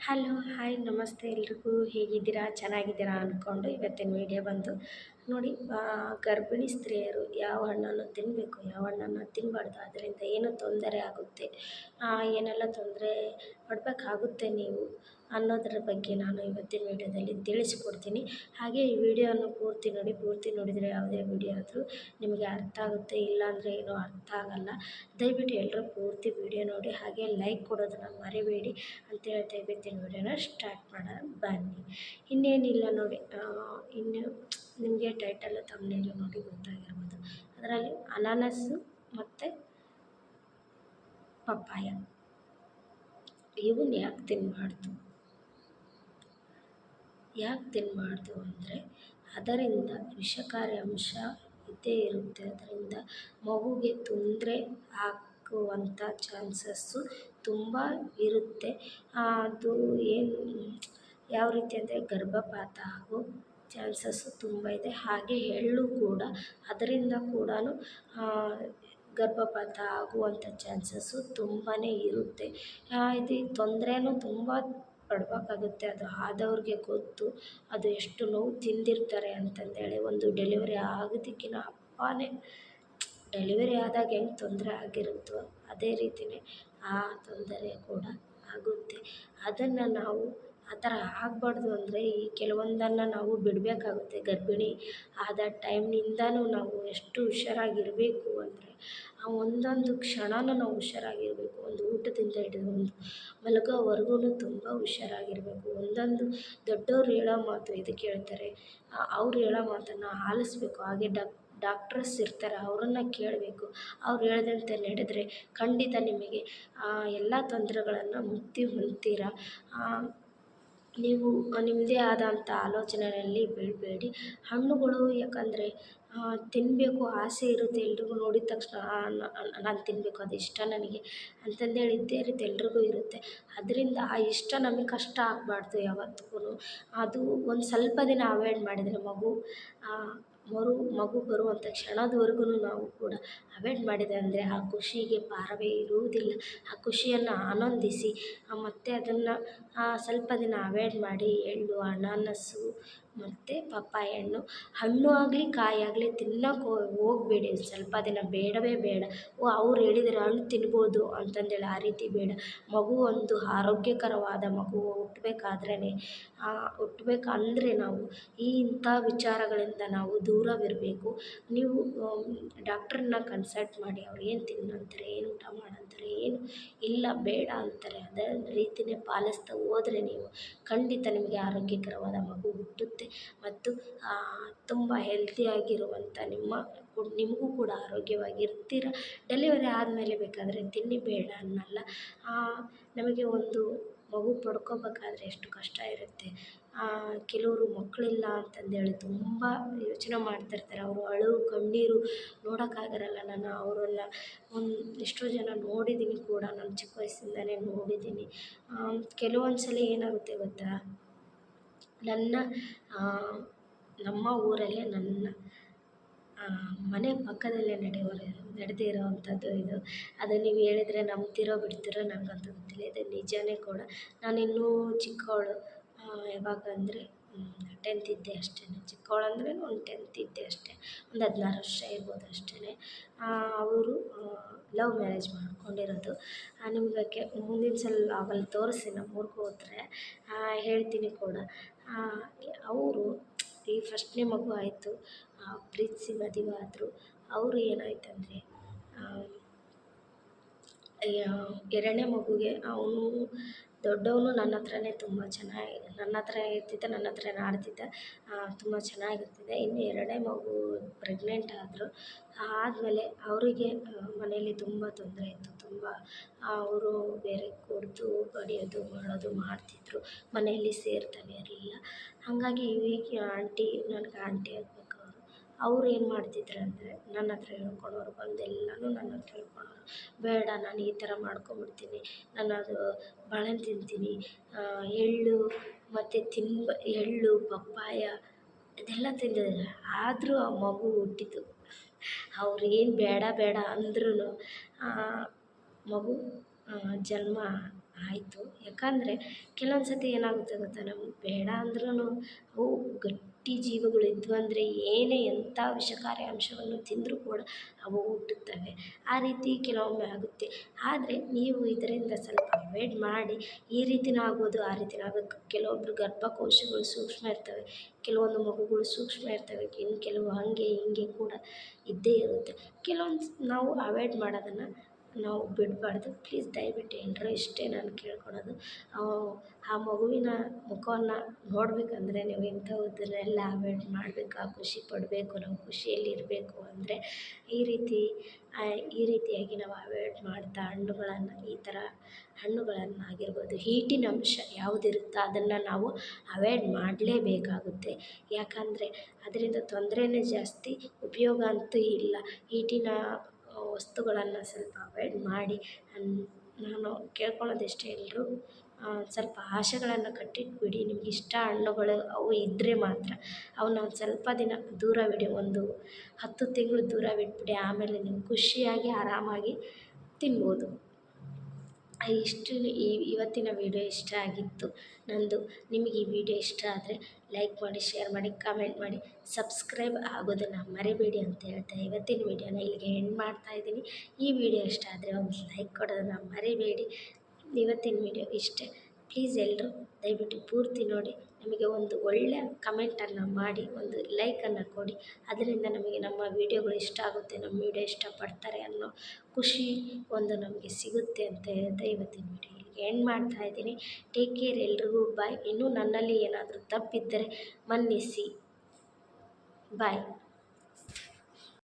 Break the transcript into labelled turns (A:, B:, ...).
A: Hello hi ನಮಸ್ತೆ ಎಲ್ರಿಗೂ ಹೇಗಿದ್ದೀರಾ? ಚೆನ್ನಾಗಿದ್ದೀರಾ ಅಂದ್ಕೊಂಡು ಇವತ್ತಿನ ವೀಡಿಯೋ ಬಂದು ನೋಡಿ ಗರ್ಭಿಣಿ ಸ್ತ್ರೀಯರು ಯಾವ ಹಣ್ಣನ್ನು ತಿನ್ನಬೇಕು ಯಾವ ಹಣ್ಣನ್ನು ತಿನ್ನಬಾರ್ದು ಅದರಿಂದ ಏನು ತೊಂದರೆ ಆಗುತ್ತೆ? ಏನೆಲ್ಲ ತೊಂದರೆ ಪಡಬೇಕಾಗುತ್ತೆ ನೀವು? ಅನ್ನೋದರ ಬಗ್ಗೆ ನಾನು ಇವತ್ತಿನ ವೀಡಿಯೋದಲ್ಲಿ ತಿಳಿಸ್ಕೊಡ್ತೀನಿ. ಹಾಗೆ ಈ ವಿಡಿಯೋನ ಪೂರ್ತಿ ನೋಡಿ, ಪೂರ್ತಿ ನೋಡಿದರೆ ಯಾವುದೇ ವಿಡಿಯೋ ಆದರೂ ನಿಮಗೆ ಅರ್ಥ ಆಗುತ್ತೆ ಇಲ್ಲಾಂದರೆ ಏನೂ ಅರ್ಥ ಆಗಲ್ಲ. ದಯವಿಟ್ಟು ಎಲ್ಲರೂ ಪೂರ್ತಿ ವಿಡಿಯೋ ನೋಡಿ, ಹಾಗೆ ಲೈಕ್ ಕೊಡೋದನ್ನು ಮರಿಬೇಡಿ ಅಂತ ಹೇಳ್ತಾ ಇವತ್ತಿನ ವಿಡಿಯೋನ ಸ್ಟಾರ್ಟ್ ಮಾಡೋಣ. ಬನ್ನಿ. ಇನ್ನೇನಿಲ್ಲ ನೋಡಿ ಇನ್ನು ನಿಮಗೆ ಟೈಟಲ್ ತಮ್ಮನೇಲಿ ನೋಡಿ ಗೊತ್ತಾಗಿರ್ಬೋದು. ಅದರಲ್ಲಿ ಅನಾನಸ್ಸು ಮತ್ತು ಪಪ್ಪಾಯ. ಇವನ್ನ ಯಾಕೆ ತಿನ್ನಬಾರ್ದು ಯಾಕೆ ತಿನ್ನಬಾರ್ದು ಅಂದರೆ, ಅದರಿಂದ ವಿಷಕಾರಿ ಅಂಶ ಇದ್ದೇ ಇರುತ್ತೆ. ಅದರಿಂದ ಮಗುಗೆ ತೊಂದರೆ ಆಗುವಂಥ ಚಾನ್ಸಸ್ಸು ತುಂಬ ಇರುತ್ತೆ. ಅದು ಏನು, ಯಾವ ರೀತಿ ಅಂದರೆ ಗರ್ಭಪಾತ ಆಗೋ ಚಾನ್ಸಸ್ಸು ತುಂಬ ಇದೆ. ಹಾಗೆ ಎಳ್ಳು ಕೂಡ, ಅದರಿಂದ ಕೂಡ ಗರ್ಭಪಾತ ಆಗುವಂಥ ಚಾನ್ಸಸ್ಸು ತುಂಬಾ ಇರುತ್ತೆ. ಇದು ತೊಂದರೆನೂ ತುಂಬ ಪಡಬೇಕಾಗುತ್ತೆ, ಅದು ಆದವ್ರಿಗೆ ಗೊತ್ತು, ಅದು ಎಷ್ಟು ನೋವು ತಿಂದಿರ್ತಾರೆ ಅಂತಂದೇಳಿ ಒಂದು ಡೆಲಿವರಿ ಆಗೋದಕ್ಕಿನ್ನ ಅಪ್ಪನೇ ಡೆಲಿವರಿ ಆದಾಗ ಹೆಂಗೆ ತೊಂದರೆ ಆಗಿರುತ್ತೋ ಅದೇ ರೀತಿಯೇ ಆ ತೊಂದರೆ ಕೂಡ ಆಗುತ್ತೆ. ಅದನ್ನು ನಾವು ಆ ಥರ ಆಗಬಾರ್ದು ಅಂದರೆ ಈ ಕೆಲವೊಂದನ್ನು ನಾವು ಬಿಡಬೇಕಾಗುತ್ತೆ. ಗರ್ಭಿಣಿ ಆದ ಟೈಮ್ನಿಂದನೂ ನಾವು ಎಷ್ಟು ಹುಷಾರಾಗಿರಬೇಕು ಅಂದರೆ ಆ ಒಂದೊಂದು ಕ್ಷಣನೂ ನಾವು ಹುಷಾರಾಗಿರಬೇಕು. ಒಂದು ಊಟದಿಂದ ಹಿಡಿದು ಒಂದು ಮಲಗೋವರೆಗೂ ತುಂಬ ಹುಷಾರಾಗಿರಬೇಕು. ಒಂದೊಂದು ದೊಡ್ಡವ್ರು ಹೇಳೋ ಮಾತು ಇದು ಹೇಳ್ತಾರೆ ಅವ್ರು ಹೇಳೋ ಮಾತನ್ನು ಆಲಿಸ್ಬೇಕು. ಹಾಗೆ ಡಾಕ್ಟ್ರಸ್ ಇರ್ತಾರೆ. ಅವರನ್ನ ಕೇಳಬೇಕು. ಅವ್ರು ಹೇಳ್ದಂತೆ ನಡೆದರೆ ಖಂಡಿತ ನಿಮಗೆ ಎಲ್ಲ ತೊಂದರೆಗಳನ್ನು ಮುಕ್ತಿ ಹೊಂದ್ತೀರ? ನೀವು ನಿಮ್ಮದೇ ಆದಂಥ ಆಲೋಚನೆಯಲ್ಲಿ ಬೀಳಬೇಡಿ ಹಣ್ಣುಗಳು ಯಾಕಂದರೆ ತಿನ್ನಬೇಕು ಆಸೆ ಇರುತ್ತೆ ಎಲ್ರಿಗೂ. ನೋಡಿದ ತಕ್ಷಣ ನಾನು ತಿನ್ನಬೇಕು ಅದು ಇಷ್ಟ ನನಗೆ ಅಂತಂದೇಳಿ ಇದ್ದೇ ಇರುತ್ತೆ, ಎಲ್ರಿಗೂ ಇರುತ್ತೆ. ಅದರಿಂದ ಆ ಇಷ್ಟ ನಮಗೆ ಕಷ್ಟ ಆಗಬಾರ್ದು ಯಾವತ್ತಿಗೂ ಅದು ಒಂದು ಸ್ವಲ್ಪ ದಿನ ಅವಾಯ್ಡ್ ಮಾಡಿದರೆ ಮಗು ಮರು ಮಗು ಬರುವಂಥ ಕ್ಷಣದವರೆಗೂ ನಾವು ಕೂಡ ಅವೇಟ್ ಮಾಡಿದೆ ಅಂದರೆ ಆ ಖುಷಿಗೆ ಪಾರವೇ ಇರುವುದಿಲ್ಲ. ಆ ಖುಷಿಯನ್ನು ಆನಂದಿಸಿ ಮತ್ತೆ ಅದನ್ನು ಸ್ವಲ್ಪ ದಿನ ಅವೇಟ್ ಮಾಡಿ, ಎಳ್ಳು ಅನಾನಸ್ಸು ಮತ್ತು ಪಪ್ಪಾಯ ಹಣ್ಣು. ಹಣ್ಣು ಆಗಲಿ, ಕಾಯಿ ಆಗಲಿ ತಿನ್ನೋಕೆ ಹೋಗಬೇಡಿ. ಸ್ವಲ್ಪ ದಿನ ಬೇಡವೇ ಬೇಡ. ಓ, ಅವ್ರು ಹೇಳಿದ್ದಾರೆ ಹಣ್ಣು ತಿನ್ಬೋದು ಅಂತಂದೇಳಿ ಆ ರೀತಿ ಬೇಡ. ಮಗು ಒಂದು ಆರೋಗ್ಯಕರವಾದ ಮಗು. ಹುಟ್ಬೇಕಾದ್ರೇ ಹುಟ್ಬೇಕಂದ್ರೆ ನಾವು ಈ ಇಂಥ ವಿಚಾರಗಳಿಂದ ನಾವು ದೂರವಿರಬೇಕು. ನೀವು ಡಾಕ್ಟ್ರನ್ನ ಕನ್ಸಲ್ಟ್ ಮಾಡಿ. ಅವ್ರು ಏನು ತಿನ್ನಂತಾರೆ, ಏನು ಊಟ ಮಾಡಂತಾರೆ, ಏನು ಇಲ್ಲ, ಬೇಡ ಅಂತಾರೆ. ಅದೇ ರೀತಿಯೇ ಪಾಲಿಸ್ತಾ ಹೋದ್ರೆ ನೀವು ಖಂಡಿತ ನಿಮಗೆ ಆರೋಗ್ಯಕರವಾದ ಮಗು ಹುಟ್ಟುತ್ತೆ. ಮತ್ತು ತುಂಬ ಹೆಲ್ತಿಯಾಗಿರುವಂಥ ನಿಮ್ಮ ನಿಮಗೂ ಕೂಡ ಆರೋಗ್ಯವಾಗಿ ಇರ್ತೀರ ಡೆಲಿವರಿ ಆದಮೇಲೆ ಬೇಕಾದರೆ ತಿನ್ನಿ, ಬೇಡ ಅನ್ನಲ್ಲ. ನಮಗೆ ಒಂದು ಮಗು ಪಡ್ಕೊಬೇಕಾದ್ರೆ ಎಷ್ಟು ಕಷ್ಟ ಇರುತ್ತೆ. ಕೆಲವರು ಮಕ್ಕಳಿಲ್ಲ ಅಂತಂದೇಳಿ ತುಂಬ ಯೋಚನೆ ಮಾಡ್ತಿರ್ತಾರೆ. ಅವರು ಅಳು, ಕಣ್ಣೀರು ನೋಡೋಕ್ಕಾಗಿರಲ್ಲ. ನಾನು ಅವರೆಲ್ಲ. ಒಂದು, ಎಷ್ಟೋ ಜನ ನೋಡಿದ್ದೀನಿ ಕೂಡ. ನಾನು ಚಿಕ್ಕ ವಯಸ್ಸಿಂದಲೇ ನೋಡಿದ್ದೀನಿ ಕೆಲವೊಂದು ಸಲ ಏನಾಗುತ್ತೆ ಗೊತ್ತಾ? ನನ್ನ ನಮ್ಮ ಊರಲ್ಲೇ ನನ್ನ ಮನೆ ಪಕ್ಕದಲ್ಲೇ ನಡೆಯುವ ನಡೆದಿರೋ ಅಂಥದ್ದು ಇದು. ಅದು ನೀವು ಹೇಳಿದ್ರೆ ನಂಬ್ತಿರೋ ಬಿಡ್ತಿರೋ ನನಗಂತೂ ಗೊತ್ತಿಲ್ಲ. ಇದು ನಿಜಾನೇ ಕೂಡ. ನಾನಿನ್ನೂ ಚಿಕ್ಕವಳು ಯಾವಾಗ ಅಂದರೆ ಟೆಂತ್ ಇದ್ದೆ ಅಷ್ಟೇ. ಚಿಕ್ಕವಳು ಅಂದ್ರೆ ಒಂದು ಟೆಂತ್ ಇದ್ದೆ ಅಷ್ಟೇ. ಒಂದು ಹದಿನಾರು ವರ್ಷ ಇರ್ಬೋದು ಅಷ್ಟೇ ಅವರು ಲವ್ ಮ್ಯಾರೇಜ್ ಮಾಡ್ಕೊಂಡಿರೋದು. ನಿಮಗೆ ಮುಂದಿನ ಸಲ ಆಮೇಲೆ ತೋರಿಸ್ತೀನಿ ನಮ್ಮ ಊರಿಗೆ ಹೋದ್ರೆ ಹೇಳ್ತೀನಿ ಕೂಡ. ಅವರು, ಈ ಫಸ್ಟ್ನೇ ಮಗು ಆಯಿತು ಪ್ರೀತಿಸಿ ಮದುವೆ ಆದರು, ಅವರು ಏನಾಯ್ತಂದರೆ ಎರಡನೇ ಮಗುಗೆ ಅವನು ದೊಡ್ಡವನು ನನ್ನ ಹತ್ರನೇ ತುಂಬ ಚೆನ್ನಾಗಿ, ನನ್ನ ಹತ್ರ ಇರ್ತಿದ್ದ, ನನ್ನ ಹತ್ರ ಆಡ್ತಿದ್ದ ತುಂಬ ಚೆನ್ನಾಗಿರ್ತಿದ್ದೆ. ಇನ್ನು ಎರಡನೇ ಮಗು ಪ್ರೆಗ್ನೆಂಟ್ ಆದರು, ಆದಮೇಲೆ ಅವರಿಗೆ ಮನೆಯಲ್ಲಿ ತುಂಬ ತೊಂದರೆ ಇತ್ತು. ತುಂಬ ಅವರು ಬೇರೆ ಕುಡಿದು ಬಡಿಯೋದು, ಮಾಡೋದು ಮಾಡ್ತಿದ್ದರು ಮನೆಯಲ್ಲಿ ಸೇರ್ತಾನೆ ಇರಲಿಲ್ಲ. ಹಾಗಾಗಿ ಈಗ ಆಂಟಿ ನನಗೆ ಆಂಟಿ ಆಗಬೇಕು ಅವರು. ಅವ್ರು ಏನು ಮಾಡ್ತಿದ್ರು ಅಂದರೆ ನನ್ನ ಹತ್ರ ಹೇಳ್ಕೊಳೋರು ಬಂದು ಎಲ್ಲನೂ ನನ್ನ ಹತ್ರ ಹೇಳ್ಕೊಳ್ಳೋರು ಬೇಡ, ನಾನು ಈ ಥರ ಮಾಡ್ಕೊಂಬಿಡ್ತೀನಿ. ನಾನು ಅದು ಬಾಳೆ ತಿಂತೀನಿ. ಎಳ್ಳು ಮತ್ತು ತಿನ್ಬ, ಎಳ್ಳು, ಪಪ್ಪಾಯ ಇದೆಲ್ಲ ತಿಂದಿದ್ದಾರೆ ಆದರೂ ಆ ಮಗು ಹುಟ್ಟಿತು. ಅವ್ರು ಏನು ಬೇಡ ಬೇಡ ಅಂದ್ರೂ ಮಗು ಜನ್ಮ ಆಯಿತು. ಯಾಕಂದರೆ ಕೆಲವೊಂದು ಸತಿ ಏನಾಗುತ್ತೆ ಗೊತ್ತಾ, ನಮ್ಗೆ ಬೇಡ ಅಂದ್ರೂ ಅವು ಗಟ್ಟಿ ಜೀವಿಗಳು ಇದ್ವು ಅಂದರೆ ಏನೇ ಎಂಥ ವಿಷಕಾರಿ ಅಂಶವನ್ನು ತಿಂದರೂ ಕೂಡ ಅವು ಹುಟ್ಟುತ್ತವೆ. ಆ ರೀತಿ ಕೆಲವೊಮ್ಮೆ ಆಗುತ್ತೆ. ಆದರೆ ನೀವು ಇದರಿಂದ ಸ್ವಲ್ಪ ಅವಾಯ್ಡ್ ಮಾಡಿ, ಈ ರೀತಿನ ಆಗ್ಬೋದು, ಆ ರೀತಿನೂ ಆಗೋದು ಕೆಲವೊಬ್ರು ಗರ್ಭಕೋಶಗಳು ಸೂಕ್ಷ್ಮ ಇರ್ತವೆ, ಕೆಲವೊಂದು ಮಗುಗಳು ಸೂಕ್ಷ್ಮ ಇರ್ತವೆ, ಇನ್ನು ಕೆಲವು ಹಾಗೆ ಹೀಗೆ ಕೂಡ ಇದ್ದೇ ಇರುತ್ತೆ. ಕೆಲವೊಂದು ನಾವು ಅವಾಯ್ಡ್ ಮಾಡೋದನ್ನು ನಾವು ಬಿಡಬಾರ್ದು. ಪ್ಲೀಸ್ ದಯವಿಟ್ಟು ಎಲ್ಲರೂ ಇಷ್ಟೇ ನಾನು ಕೇಳ್ಕೊಳೋದು. ಆ ಮಗುವಿನ ಮುಖವನ್ನು ನೋಡಬೇಕಂದ್ರೆ ನೀವು ಇಂಥವುದನ್ನೆಲ್ಲ ಅವಾಯ್ಡ್ ಮಾಡಬೇಕು. ಖುಷಿ ಪಡಬೇಕು, ನಾವು ಖುಷಿಯಲ್ಲಿ ಇರಬೇಕು ಅಂದರೆ ಈ ರೀತಿ ಈ ರೀತಿಯಾಗಿ ನಾವು ಅವಾಯ್ಡ್ ಮಾಡ್ತಾ ಹಣ್ಣುಗಳನ್ನು, ಈ ಥರ ಹಣ್ಣುಗಳನ್ನು ಆಗಿರ್ಬೋದು ಹೀಟಿನ ಅಂಶ ಯಾವುದಿರುತ್ತೋ ಅದನ್ನು ನಾವು ಅವಾಯ್ಡ್ ಮಾಡಲೇಬೇಕಾಗುತ್ತೆ. ಯಾಕಂದರೆ ಅದರಿಂದ ತೊಂದರೆನೇ ಜಾಸ್ತಿ, ಉಪಯೋಗ ಅಂತೂ ಇಲ್ಲ. ಹೀಟಿನ ವಸ್ತುಗಳನ್ನು ಸ್ವಲ್ಪ ಅವಾಯ್ಡ್ ಮಾಡಿ ನಾನು ಕೇಳ್ಕೊಳ್ಳೋದು ಇಷ್ಟೇ ಎಲ್ಲರೂ ಸ್ವಲ್ಪ ಆಸೆಗಳನ್ನು ಕಟ್ಟಿಟ್ಬಿಡಿ. ನಿಮ್ಗೆ ಇಷ್ಟ ಹಣ್ಣುಗಳು ಅವು ಇದ್ದರೆ ಮಾತ್ರ ಅವನ್ನ ಒಂದು ಸ್ವಲ್ಪ ದಿನ ದೂರವಿಡಿ ಒಂದು ಹತ್ತು ತಿಂಗಳು ದೂರವಿಟ್ಬಿಡಿ ಆಮೇಲೆ ನೀವು ಖುಷಿಯಾಗಿ ಆರಾಮಾಗಿ ತಿನ್ಬೋದು. ಇಷ್ಟು ಈ ಇವತ್ತಿನ ವೀಡಿಯೋ ಇಷ್ಟ ಆಗಿತ್ತು ನನ್ನದು ನಿಮಗೆ ಈ ವಿಡಿಯೋ ಇಷ್ಟ ಆದರೆ ಲೈಕ್ ಮಾಡಿ ಶೇರ್ ಮಾಡಿ ಕಮೆಂಟ್ ಮಾಡಿ ಸಬ್ಸ್ಕ್ರೈಬ್ ಆಗೋದನ್ನು ಮರಿಬೇಡಿ ಅಂತ ಹೇಳ್ತಾ ಇವತ್ತಿನ ವೀಡಿಯೋನ ಇಲ್ಲಿಗೆ ಎಂಡ್ ಮಾಡ್ತಾಯಿದ್ದೀನಿ ಈ ವಿಡಿಯೋ ಇಷ್ಟ ಆದರೆ ಒಂದು ಲೈಕ್ ಕೊಡೋದನ್ನು ಮರಿಬೇಡಿ. ಇವತ್ತಿನ ವೀಡಿಯೋ ಇಷ್ಟೇ. ಪ್ಲೀಸ್ ಎಲ್ಲರೂ ದಯವಿಟ್ಟು ಪೂರ್ತಿ ನೋಡಿ. ನಮಗೆ ಒಂದು ಒಳ್ಳೆಯ ಕಮೆಂಟನ್ನು ಮಾಡಿ, ಒಂದು ಲೈಕನ್ನು ಕೊಡಿ. ಅದರಿಂದ ನಮಗೆ ನಮ್ಮ ವೀಡಿಯೋಗಳು ಇಷ್ಟ ಆಗುತ್ತೆ, ನಮ್ಮ ವೀಡಿಯೋ ಇಷ್ಟಪಡ್ತಾರೆ ಅನ್ನೋ ಖುಷಿ ಒಂದು ನಮಗೆ ಸಿಗುತ್ತೆ ಅಂತ ಹೇಳ್ತಾ ಇವತ್ತಿನ ವೀಡಿಯೋ ಎಂಡ್ ಮಾಡ್ತಾ ಇದ್ದೀನಿ. ಟೇಕ್ ಕೇರ್ ಎಲ್ರಿಗೂ ಬಾಯ್ ಇನ್ನೂ ನನ್ನಲ್ಲಿ ಏನಾದರೂ ತಪ್ಪಿದ್ದರೆ ಮನ್ನಿಸಿ. ಬಾಯ್